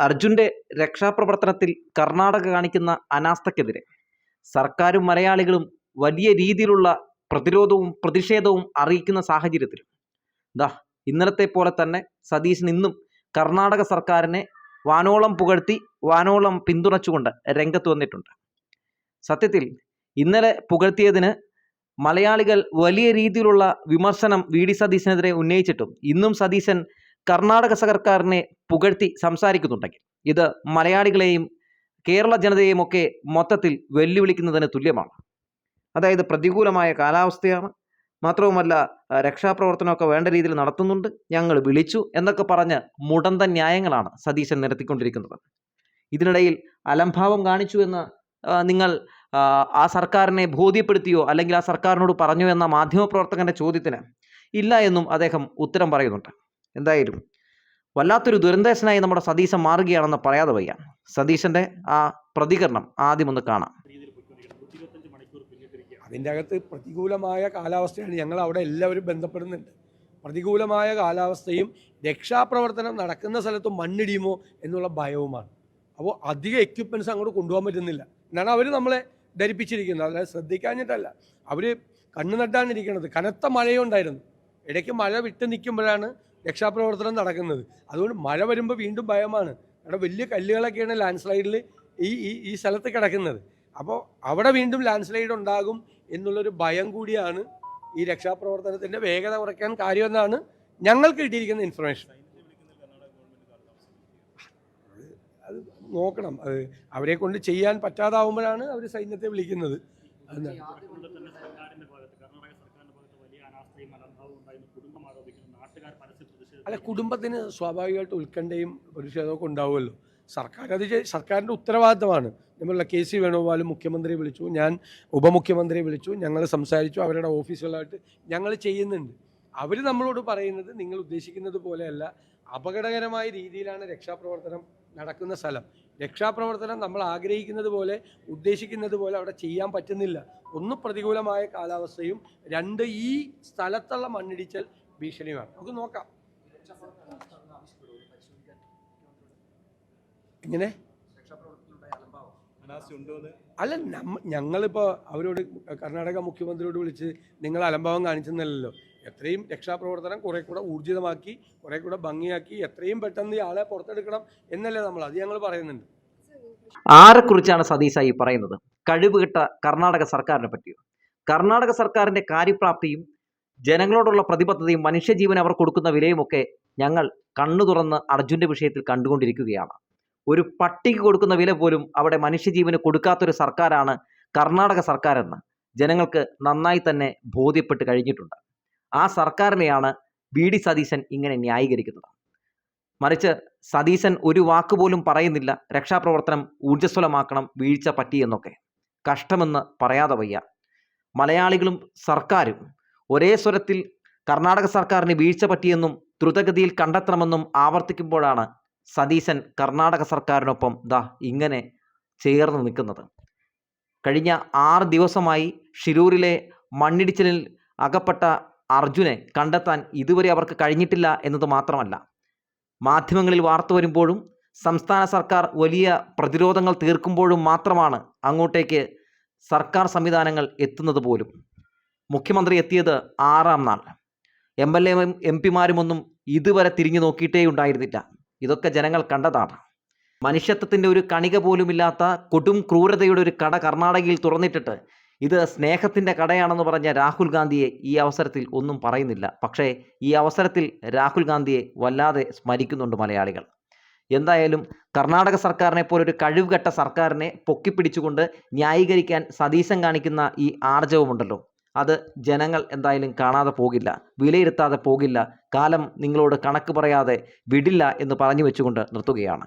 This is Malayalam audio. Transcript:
അർജുന്റെ രക്ഷാപ്രവർത്തനത്തിൽ കർണാടക കാണിക്കുന്ന അനാസ്ഥക്കെതിരെ സർക്കാരും മലയാളികളും വലിയ രീതിയിലുള്ള പ്രതിരോധവും പ്രതിഷേധവും അറിയിക്കുന്ന സാഹചര്യത്തിൽ ദാ ഇന്നലത്തെ പോലെ തന്നെ സതീശൻ ഇന്നും കർണാടക സർക്കാരിനെ വാനോളം പുകഴ്ത്തി വാനോളം പിന്തുണച്ചുകൊണ്ട് രംഗത്ത് വന്നിട്ടുണ്ട്. സത്യത്തിൽ ഇന്നലെ പുകഴ്ത്തിയതിന് മലയാളികൾ വലിയ രീതിയിലുള്ള വിമർശനം വി ഡി സതീശനെതിരെ ഉന്നയിച്ചിട്ടും ഇന്നും സതീശൻ കർണാടക സർക്കാരിനെ പുകഴ്ത്തി സംസാരിക്കുന്നുണ്ടെങ്കിൽ ഇത് മലയാളികളെയും കേരള ജനതയെയും ഒക്കെ മൊത്തത്തിൽ വെല്ലുവിളിക്കുന്നതിന് തുല്യമാണ്. അതായത് പ്രതികൂലമായ കാലാവസ്ഥയാണ്. മാത്രവുമല്ല രക്ഷാപ്രവർത്തനമൊക്കെ വേണ്ട രീതിയിൽ നടത്തുന്നുണ്ട്. ഞങ്ങൾ വിളിച്ചു എന്നൊക്കെ പറഞ്ഞ് മുടന്ത ന്യായങ്ങളാണ് സതീശൻ നിരത്തിക്കൊണ്ടിരിക്കുന്നത്. ഇതിനിടയിൽ അലംഭാവം കാണിച്ചു എന്ന് നിങ്ങൾ ആ സർക്കാരിനെ ബോധ്യപ്പെടുത്തിയോ അല്ലെങ്കിൽ ആ സർക്കാരിനോട് പറഞ്ഞു എന്ന മാധ്യമപ്രവർത്തകന്റെ ചോദ്യത്തിന് ഇല്ല എന്നും അദ്ദേഹം ഉത്തരം പറയുന്നുണ്ട്. എന്തായാലും വല്ലാത്തൊരു ദുരന്തേശനായി നമ്മുടെ സതീശൻ മാറുകയാണെന്ന് പറയാതെ വയ്യ. സതീശന്റെ ആ പ്രതികരണം ആദ്യം ഒന്ന് കാണാം. അതിന്റെ അകത്ത് പ്രതികൂലമായ കാലാവസ്ഥയാണ് ഞങ്ങൾ അവിടെ എല്ലാവരും ബന്ധപ്പെടുന്നുണ്ട്. പ്രതികൂലമായ കാലാവസ്ഥയും രക്ഷാപ്രവർത്തനം നടക്കുന്ന സ്ഥലത്ത് മണ്ണിടിയുമോ എന്നുള്ള ഭയവുമാണ്. അപ്പോൾ അധിക എക്യുപ്മെന്റ്സ് അങ്ങോട്ട് കൊണ്ടുപോകാൻ പറ്റുന്നില്ല. എന്നാണ് അവർ നമ്മളെ ധരിപ്പിച്ചിരിക്കുന്നത്. അതായത് ശ്രദ്ധിക്കാഞ്ഞിട്ടല്ല. അവർ കണ്ണു നട്ടാണിരിക്കുന്നത് കനത്ത മഴയുണ്ടായിരുന്നു. ഇടയ്ക്ക് മഴ വിട്ട് നിൽക്കുമ്പോഴാണ് രക്ഷാപ്രവർത്തനം നടക്കുന്നത്. അതുകൊണ്ട് മഴ വരുമ്പോൾ വീണ്ടും ഭയമാണ്. അവിടെ വലിയ കല്ലുകളൊക്കെയാണ് ലാൻഡ് സ്ലൈഡിൽ ഈ ഈ ഈ സ്ഥലത്ത് കിടക്കുന്നത്. അപ്പോൾ അവിടെ വീണ്ടും ലാൻഡ് സ്ലൈഡ് ഉണ്ടാകും എന്നുള്ളൊരു ഭയം കൂടിയാണ് ഈ രക്ഷാപ്രവർത്തനത്തിന്റെ വേഗത കുറയ്ക്കാൻ കാര്യമെന്നാണ് ഞങ്ങൾക്ക് കിട്ടിയിരിക്കുന്ന ഇൻഫർമേഷൻ അത് നോക്കണം. അത് അവരെ കൊണ്ട് ചെയ്യാൻ പറ്റാതാവുമ്പോഴാണ് അവർ സൈന്യത്തെ വിളിക്കുന്നത്. അതെന്താണ്? അല്ല കുടുംബത്തിന് സ്വാഭാവികമായിട്ട് ഉത്കണ്ഠയും പ്രതിഷേധമൊക്കെ ഉണ്ടാവുമല്ലോ. സർക്കാർ അത് സർക്കാരിന്റെ ഉത്തരവാദിത്തമാണ്. നമ്മളുടെ കെ സി വേണുഗോപാൽ മുഖ്യമന്ത്രിയെ വിളിച്ചു ഞാൻ ഉപമുഖ്യമന്ത്രിയെ വിളിച്ചു ഞങ്ങൾ സംസാരിച്ചു അവരുടെ ഓഫീസുകളായിട്ട് ഞങ്ങൾ ചെയ്യുന്നുണ്ട്. അവർ നമ്മളോട് പറയുന്നത് നിങ്ങൾ ഉദ്ദേശിക്കുന്നത് പോലെയല്ല അപകടകരമായ രീതിയിലാണ് രക്ഷാപ്രവർത്തനം നടക്കുന്ന സ്ഥലം. രക്ഷാപ്രവർത്തനം നമ്മൾ ആഗ്രഹിക്കുന്നത് പോലെ ഉദ്ദേശിക്കുന്നത് പോലെ അവിടെ ചെയ്യാൻ പറ്റുന്നില്ല. ഒന്ന് പ്രതികൂലമായ കാലാവസ്ഥയും രണ്ട് ഈ സ്ഥലത്തുള്ള മണ്ണിടിച്ചൽ ഭീഷണിയുമാണ്. നമുക്ക് നോക്കാം. എങ്ങനെ അല്ല ഞങ്ങളിപ്പോ അവരോട് കർണാടക മുഖ്യമന്ത്രിയോട് വിളിച്ച് നിങ്ങൾ അലംഭാവം കാണിച്ചെന്നല്ലോ എത്രയും രക്ഷാപ്രവർത്തനം കുറെ കൂടെ ഊർജിതമാക്കി കുറെ കൂടെ ഭംഗിയാക്കി എത്രയും പെട്ടെന്ന് ആളെ പുറത്തെടുക്കണം എന്നല്ലേ നമ്മൾ അത് ഞങ്ങൾ പറയുന്നുണ്ട്. ആരെക്കുറിച്ചാണ് സതീശ ഈ പറയുന്നത്? കഴിവുകെട്ട കർണാടക സർക്കാരിനെ പറ്റിയോ? കർണാടക സർക്കാരിന്റെ കാര്യപ്രാപ്തിയും ജനങ്ങളോടുള്ള പ്രതിബദ്ധതയും മനുഷ്യജീവൻ അവർ കൊടുക്കുന്ന വിലയുമൊക്കെ ഞങ്ങൾ കണ്ണു തുറന്ന് അർജുന്റെ വിഷയത്തിൽ കണ്ടുകൊണ്ടിരിക്കുകയാണ്. ഒരു പട്ടിക്ക് കൊടുക്കുന്ന വില പോലും അവിടെ മനുഷ്യജീവന് കൊടുക്കാത്തൊരു സർക്കാരാണ് കർണാടക സർക്കാരെന്ന് ജനങ്ങൾക്ക് നന്നായി തന്നെ ബോധ്യപ്പെട്ട് കഴിഞ്ഞിട്ടുണ്ട്. ആ സർക്കാരിനെയാണ് വി ഡി സതീശൻ ഇങ്ങനെ ന്യായീകരിക്കുന്നത്. മറിച്ച് സതീശൻ ഒരു വാക്കുപോലും പറയുന്നില്ല. രക്ഷാപ്രവർത്തനം ഊർജസ്വലമാക്കണം വീഴ്ച പറ്റിയെന്നൊക്കെ കഷ്ടമെന്ന് പറയാതെ വയ്യ. മലയാളികളും സർക്കാരും ഒരേ സ്വരത്തിൽ കർണാടക സർക്കാരിന് വീഴ്ച പറ്റിയെന്നും ദ്രുതഗതിയിൽ കണ്ടെത്തണമെന്നും ആവർത്തിക്കുമ്പോഴാണ് സതീശൻ കർണാടക സർക്കാരിനൊപ്പം ദാ ഇങ്ങനെ ചേർന്ന് നിൽക്കുന്നത്. കഴിഞ്ഞ ആറ് ദിവസമായി ഷിരൂരിലെ മണ്ണിടിച്ചിലിൽ അകപ്പെട്ട അർജുനെ കണ്ടെത്താൻ ഇതുവരെ അവർക്ക് കഴിഞ്ഞിട്ടില്ല എന്നത് മാത്രമല്ല. മാധ്യമങ്ങളിൽ വാർത്ത വരുമ്പോഴും സംസ്ഥാന സർക്കാർ വലിയ പ്രതിരോധങ്ങൾ തീർക്കുമ്പോഴും മാത്രമാണ് അങ്ങോട്ടേക്ക് സർക്കാർ സംവിധാനങ്ങൾ എത്തുന്നത് പോലും. മുഖ്യമന്ത്രി എത്തിയത് ആറാം നാൾ. എം എൽ എയും എം പിമാരുമൊന്നും ഇതുവരെ തിരിഞ്ഞു നോക്കിയിട്ടേ ഉണ്ടായിരുന്നില്ല. ഇതൊക്കെ ജനങ്ങൾ കണ്ടതാണ്. മനുഷ്യത്വത്തിന്റെ ഒരു കണിക പോലുമില്ലാത്ത കൊടും ക്രൂരതയുടെ ഒരു കട കർണാടകയിൽ തുറന്നിട്ടിട്ട് ഇത് സ്നേഹത്തിന്റെ കടയാണെന്ന് പറഞ്ഞ രാഹുൽ ഗാന്ധിയെ ഈ അവസരത്തിൽ ഒന്നും പറയുന്നില്ല. പക്ഷേ ഈ അവസരത്തിൽ രാഹുൽ ഗാന്ധിയെ വല്ലാതെ സ്മരിക്കുന്നുണ്ട് മലയാളികൾ. എന്തായാലും കർണാടക സർക്കാരിനെ പോലൊരു കഴിവുകെട്ട സർക്കാരിനെ പൊക്കിപ്പിടിച്ചുകൊണ്ട് ന്യായീകരിക്കാൻ സതീശൻ കാണിക്കുന്ന ഈ ആർജവമുണ്ടല്ലോ. അത് ജനങ്ങൾ എന്തായാലും കാണാതെ പോകില്ല വിലയിരുത്താതെ പോകില്ല കാലം നിങ്ങളോട് കണക്ക് പറയാതെ വിടില്ല എന്ന് പറഞ്ഞു വെച്ചുകൊണ്ട് നിർത്തുകയാണ്.